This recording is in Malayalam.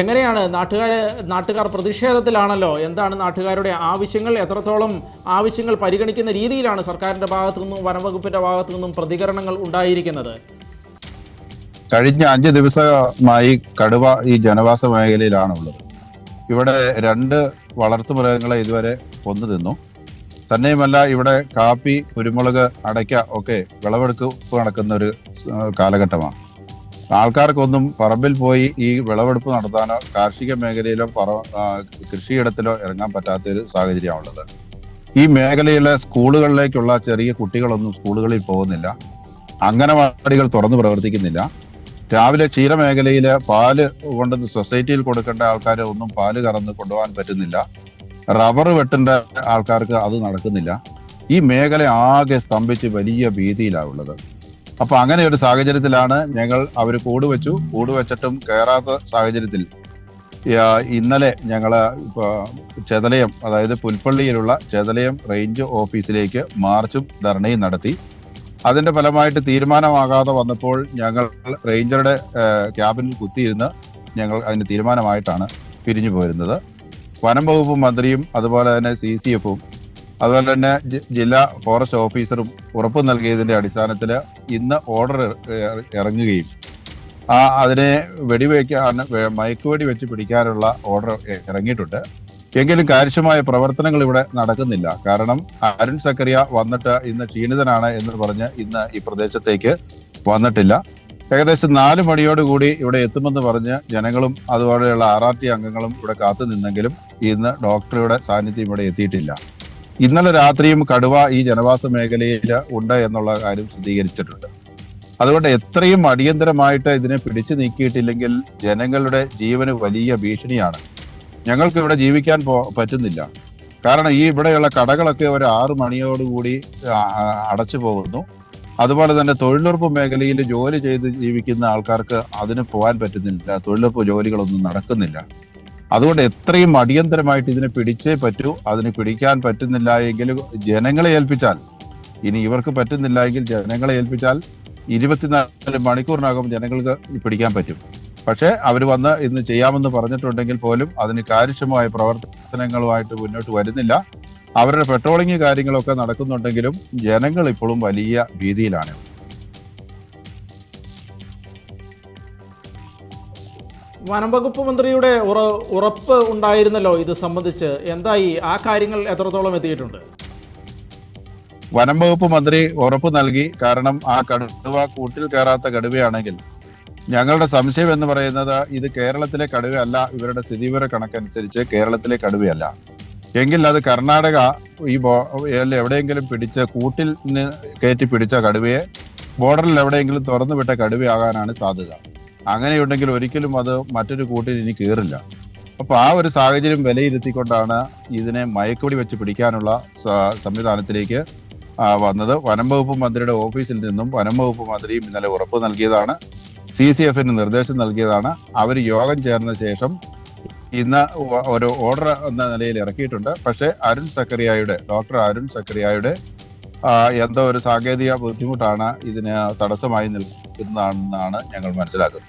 എങ്ങനെയാണ് നാട്ടുകാർ നാട്ടുകാർ പ്രതിഷേധത്തിലാണല്ലോ? എന്താണ് നാട്ടുകാരുടെ ആവശ്യങ്ങൾ? എത്രത്തോളം ആവശ്യങ്ങൾ പരിഗണിക്കുന്ന രീതിയിലാണ് സർക്കാരിന്റെ ഭാഗത്തു നിന്നും വനംവകുപ്പിന്റെ ഭാഗത്തു നിന്നും പ്രതികരണങ്ങൾ ഉണ്ടായിരിക്കുന്നത്? കഴിഞ്ഞ അഞ്ച് ദിവസമായി കടുവ ഈ ജനവാസ മേഖലയിലാണുള്ളത് ഇവിടെ രണ്ട് വളർത്തു മൃഗങ്ങളെ ഇതുവരെ കൊന്നു തിന്നു. തന്നെയുമല്ല ഇവിടെ കാപ്പി കുരുമുളക് അടയ്ക്ക ഒക്കെ വിളവെടുപ്പ് നടക്കുന്ന ഒരു കാലഘട്ടമാണ്. ആൾക്കാർക്കൊന്നും പറമ്പിൽ പോയി ഈ വിളവെടുപ്പ് നടത്താനോ കാർഷിക മേഖലയിലോ പറ കൃഷിയിടത്തിലോ ഇറങ്ങാൻ പറ്റാത്ത ഒരു സാഹചര്യമാണുള്ളത് ഈ മേഖലയിലെ സ്കൂളുകളിലേക്കുള്ള ചെറിയ കുട്ടികളൊന്നും സ്കൂളുകളിൽ പോകുന്നില്ല. അംഗനവാടികൾ തുറന്നു പ്രവർത്തിക്കുന്നില്ല. രാവിലെ ക്ഷീരമേഖലയിൽ പാൽ കൊണ്ട് സൊസൈറ്റിയിൽ കൊടുക്കേണ്ട ആൾക്കാരെ ഒന്നും പാൽ കറന്ന് കൊണ്ടുപോകാൻ പറ്റുന്നില്ല. റബ്ബർ വെട്ടേണ്ട ആൾക്കാർക്ക് അത് നടക്കുന്നില്ല. ഈ മേഖല ആകെ സ്തംഭിച്ച് വലിയ ഭീതിയിലാണ് ഉള്ളത്. അപ്പൊ അങ്ങനെ ഒരു സാഹചര്യത്തിലാണ് ഞങ്ങൾ അവർ കൂട് വെച്ചു. കൂട് വെച്ചിട്ടും കയറാത്ത സാഹചര്യത്തിൽ ഇന്നലെ ഞങ്ങൾ ചെതലയം അതായത് പുൽപ്പള്ളിയിലുള്ള ചെതലയം റേഞ്ച് ഓഫീസിലേക്ക് മാർച്ചും ധർണയും നടത്തി. അതിന്റെ ഫലമായിട്ട് തീരുമാനമാകാതെ വന്നപ്പോൾ ഞങ്ങൾ റേഞ്ചറുടെ ക്യാബിനിൽ കുത്തിയിരുന്ന് ഞങ്ങൾ അതിന് തീരുമാനമായിട്ടാണ് പിരിഞ്ഞു പോരുന്നത് വനം വകുപ്പ് മന്ത്രിയും അതുപോലെ തന്നെ സി സി എഫും അതുപോലെ തന്നെ ജില്ലാ ഫോറസ്റ്റ് ഓഫീസറും ഉറപ്പ് നൽകിയതിന്റെ അടിസ്ഥാനത്തിൽ ഇന്ന് ഓർഡർ ഇറങ്ങുകയും ആ അതിനെ വെടിവെക്കാൻ മയക്കുവെടി വെച്ച് പിടിക്കാനുള്ള ഓർഡർ ഇറങ്ങിയിട്ടുണ്ട്. എങ്കിലും കാര്യക്ഷമമായ പ്രവർത്തനങ്ങൾ ഇവിടെ നടക്കുന്നില്ല. കാരണം അരുൺ സക്കറിയ വന്നിട്ട് ഇന്ന് ക്ഷീണിതനാണ് എന്ന് പറഞ്ഞ് ഇന്ന് ഈ പ്രദേശത്തേക്ക് വന്നിട്ടില്ല. ഏകദേശം നാല് മണിയോടുകൂടി ഇവിടെ എത്തുമെന്ന് പറഞ്ഞ് ജനങ്ങളും അതുപോലെയുള്ള ആർ ആർ ടി അംഗങ്ങളും ഇവിടെ കാത്തു നിന്നെങ്കിലും ഇന്ന് ഡോക്ടറുടെ സാന്നിധ്യം ഇവിടെ എത്തിയിട്ടില്ല. ഇന്നലെ രാത്രിയും കടുവ ഈ ജനവാസ മേഖലയിൽ ഉണ്ട് എന്നുള്ള കാര്യം സ്ഥിരീകരിച്ചിട്ടുണ്ട് അതുകൊണ്ട് എത്രയും അടിയന്തരമായിട്ട് ഇതിനെ പിടിച്ചു നീക്കിയിട്ടില്ലെങ്കിൽ ജനങ്ങളുടെ ജീവന് വലിയ ഭീഷണിയാണ്. ഞങ്ങൾക്ക് ഇവിടെ ജീവിക്കാൻ പറ്റുന്നില്ല. കാരണം ഈ ഇവിടെയുള്ള കടകളൊക്കെ ഒരു ആറു മണിയോടുകൂടി അടച്ചു പോകുന്നു. അതുപോലെ തന്നെ തൊഴിലുറപ്പ് മേഖലയിൽ ജോലി ചെയ്ത് ജീവിക്കുന്ന ആൾക്കാർക്ക് അതിന് പോകാൻ പറ്റുന്നില്ല. തൊഴിലുറപ്പ് ജോലികളൊന്നും നടക്കുന്നില്ല. അതുകൊണ്ട് എത്രയും അടിയന്തരമായിട്ട് ഇതിനെ പിടിച്ചേ പറ്റൂ. അതിന് പിടിക്കാൻ പറ്റുന്നില്ല എങ്കിൽ ജനങ്ങളെ ഏൽപ്പിച്ചാൽ ഇനി ഇവർക്ക് പറ്റുന്നില്ല എങ്കിൽ ജനങ്ങളെ ഏൽപ്പിച്ചാൽ ഇരുപത്തിനാല് മണിക്കൂറിനകം ജനങ്ങൾക്ക് പിടിക്കാൻ പറ്റും. പക്ഷേ അവർ വന്ന് ഇന്ന് ചെയ്യാമെന്ന് പറഞ്ഞിട്ടുണ്ടെങ്കിൽ പോലും അതിന് കാര്യക്ഷമമായ പ്രവർത്തനങ്ങളുമായിട്ട് മുന്നോട്ട് വരുന്നില്ല. അവരുടെ പെട്രോളിങ് കാര്യങ്ങളൊക്കെ നടക്കുന്നുണ്ടെങ്കിലും ജനങ്ങൾ ഇപ്പോഴും വലിയ ഭീതിയിലാണ്. വനംവകുപ്പ് മന്ത്രിയുടെ ഉറ ഉറപ്പ് ഉണ്ടായിരുന്നല്ലോ ഇത് സംബന്ധിച്ച്. എന്തായി? ആ കാര്യങ്ങൾ എത്രത്തോളം എത്തിയിട്ടുണ്ട്? വനംവകുപ്പ് മന്ത്രി ഉറപ്പ് നൽകി. കാരണം ആ കടുവ കൂട്ടിൽ കയറാത്ത കടുവയാണെങ്കിൽ ഞങ്ങളുടെ സംശയം എന്ന് പറയുന്നത് ഇത് കേരളത്തിലെ കടുവയല്ല ഇവരുടെ സ്ഥിതിവിവര കണക്കനുസരിച്ച് കേരളത്തിലെ കടുവയല്ല. എങ്കിൽ അത് കർണാടക ഈ എവിടെയെങ്കിലും പിടിച്ച കൂട്ടിൽ കയറ്റി പിടിച്ച കടുവയെ ബോർഡറിൽ എവിടെയെങ്കിലും തുറന്നു വിട്ട കടുവയാകാനാണ് സാധ്യത. അങ്ങനെയുണ്ടെങ്കിൽ ഒരിക്കലും അത് മറ്റൊരു കൂട്ടിൽ ഇനി കയറില്ല അപ്പൊ ആ ഒരു സാഹചര്യം വിലയിരുത്തിക്കൊണ്ടാണ് ഇതിനെ മയക്കുപടി വെച്ച് പിടിക്കാനുള്ള സംവിധാനത്തിലേക്ക് വന്നത്. വനം വകുപ്പ് മന്ത്രിയുടെ ഓഫീസിൽ നിന്നും വനം വകുപ്പ് മന്ത്രിയും ഇന്നലെ ഉറപ്പ് നൽകിയതാണ്. സി സി എഫിന് നിർദ്ദേശം നൽകിയതാണ്. അവർ യോഗം ചേർന്ന ശേഷം ഇന്ന് ഒരു ഓർഡർ എന്ന നിലയിൽ ഇറക്കിയിട്ടുണ്ട്. പക്ഷേ അരുൺ സക്കറിയായുടെ ഡോക്ടർ അരുൺ സക്കറിയായുടെ എന്തോ ഒരു സാങ്കേതിക ബുദ്ധിമുട്ടാണ് ഇതിന് തടസ്സമായി നിൽക്കുന്നതാണെന്നാണ് ഞങ്ങൾ മനസ്സിലാക്കുന്നത്.